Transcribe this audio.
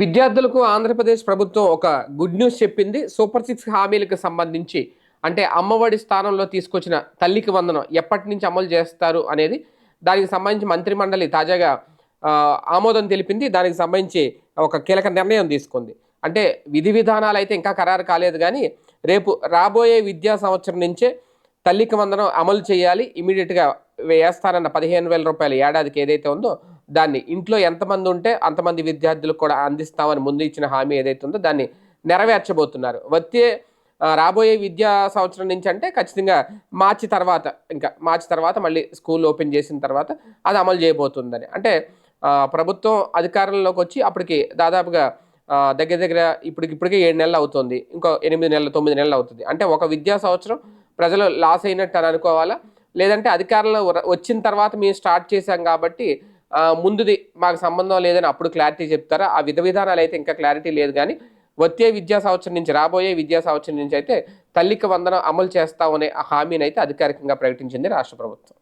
విద్యార్థులకు ఆంధ్రప్రదేశ్ ప్రభుత్వం ఒక గుడ్ న్యూస్ చెప్పింది. సూపర్ సిక్స్ హామీలకు సంబంధించి అంటే అమ్మఒడి స్థానంలో తీసుకొచ్చిన తల్లికి వందనం ఎప్పటి నుంచి అమలు చేస్తారు అనేది దానికి సంబంధించి మంత్రిమండలి తాజాగా ఆమోదం తెలిపింది. దానికి సంబంధించి ఒక కీలక నిర్ణయం తీసుకుంది. అంటే విధి విధానాలు అయితే ఇంకా ఖరారు కాలేదు కానీ రేపు రాబోయే విద్యా సంవత్సరం నుంచే తల్లికి వందనం అమలు చేయాలి. ఇమీడియట్గా వేస్తారన్న పదిహేను వేల రూపాయలు ఏడాదికి ఏదైతే ఉందో దాన్ని ఇంట్లో ఎంతమంది ఉంటే అంతమంది విద్యార్థులకు కూడా అందిస్తామని ముందు ఇచ్చిన హామీ ఏదైతే ఉందో దాన్ని నెరవేర్చబోతున్నారు. వచ్చే రాబోయే విద్యా సంవత్సరం నుంచి అంటే ఖచ్చితంగా మార్చి తర్వాత ఇంకా మార్చి తర్వాత మళ్ళీ స్కూల్ ఓపెన్ చేసిన తర్వాత అది అమలు చేయబోతుందని. అంటే ప్రభుత్వం అధికారంలోకి వచ్చి అప్పటికి దాదాపుగా దగ్గర దగ్గర ఇప్పటికి ఇప్పటికే ఏడు నెలలు అవుతుంది. ఇంకో ఎనిమిది నెలలు తొమ్మిది నెలలు అవుతుంది. అంటే ఒక విద్యా సంవత్సరం ప్రజలు లాస్ అయినట్టు అని అనుకోవాలా? లేదంటే అధికారంలో వచ్చిన తర్వాత మేము స్టార్ట్ చేశాం కాబట్టి ముందుది మాకు సంబంధం లేదని అప్పుడు క్లారిటీ చెప్తారా? ఆ విధ విధానాలు అయితే ఇంకా క్లారిటీ లేదు కానీ వచ్చే విద్యా సంవత్సరం నుంచి రాబోయే విద్యా సంవత్సరం నుంచి అయితే తల్లికి వందనం అమలు చేస్తామనే హామీని అయితే అధికారికంగా ప్రకటించింది రాష్ట్ర ప్రభుత్వం.